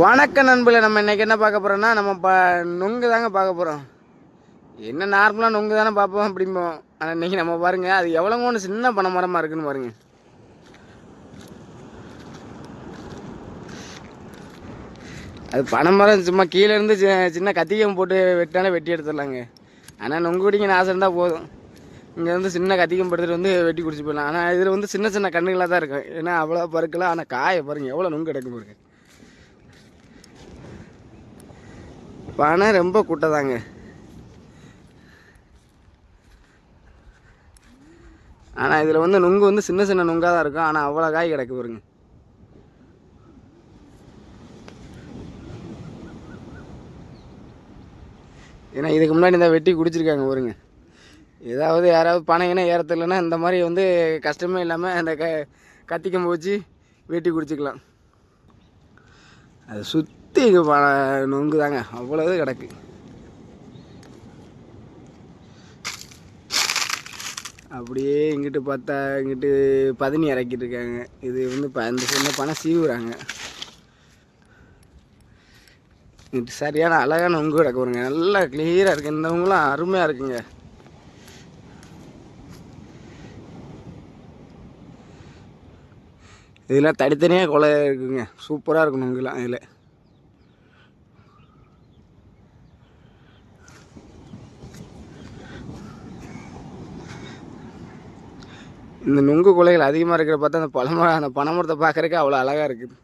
வணக்க நண்பர்களே நம்ம இன்றைக்கி என்ன பார்க்க போகிறோன்னா நம்ம ப நொங்கு தாங்க பார்க்க போகிறோம் என்ன நார்மலாக நொங்கு தானே பார்ப்போம் அப்படிம்போம். ஆனால் இன்னைக்கு நம்ம பாருங்கள் அது எவ்வளோ ஒன்று சின்ன பனை மரமாக இருக்குன்னு பாருங்கள் அது பனை மரம் சும்மா கீழே இருந்து சி- சின்ன கத்திகம் போட்டு வெட்டானே வெட்டி எடுத்துடலாங்க. ஆனால் நொங்கு குடிங்க ஆசை இருந்தால் போதும். இங்கேருந்து சின்ன கத்திகம் படுத்துட்டு வந்து வெட்டி குடிச்சு போயிடலாம். ஆனால் இதில் வந்து சின்ன சின்ன கண்ணுகளாக தான் இருக்கும். ஏன்னா அவ்வளோ பருக்கலாம் ஆனால் காயை பாருங்க எவ்வளோ நொங்கு கிடக்கும் பாருங்கள் பனை ரொம்ப கூட்டதாங்க. ஆனால் இதில் வந்து நுங்கு வந்து சின்ன சின்ன நுங்காக தான் இருக்கும். ஆனால் அவ்வளோ காய் கிடக்கு பாருங்க. ஏன்னா இதுக்கு முன்னாடி இந்த வெட்டி குடிச்சிருக்காங்க பாருங்க. ஏதாவது யாராவது பணம் ஏன்னா ஏறத்தில்லைன்னா இந்த மாதிரி வந்து கஷ்டமே இல்லாமல் அந்த க கத்திக்கம்பு வச்சு வெட்டி குடிச்சிக்கலாம். அது சுற்றி ப நொங்கு தாங்க அவ்வளவு கிடக்கு. அப்படியே இங்கிட்டு பார்த்தா இங்கிட்டு பதனி இறக்கிட்டு இருக்காங்க. இது வந்து இப்போ அந்த சின்ன பணம் சீவுறாங்க. இங்கிட்டு சரியான அழகான நொங்கு கிடக்கு வருங்க நல்லா கிளியராக இருக்கு. இந்தவங்களாம் அருமையாக இருக்குங்க. இதெல்லாம் தனித்தனியாக கொலை இருக்குங்க. சூப்பராக இருக்கும் நொங்குலாம் இதில். இந்த நுங்கு குலைகள் அதிகமாக இருக்கிற பார்த்தா அந்த பழமரம் அந்த பனைமரத்தை பார்க்குறதுக்கு அவ்வளோ அழகாக இருக்குது.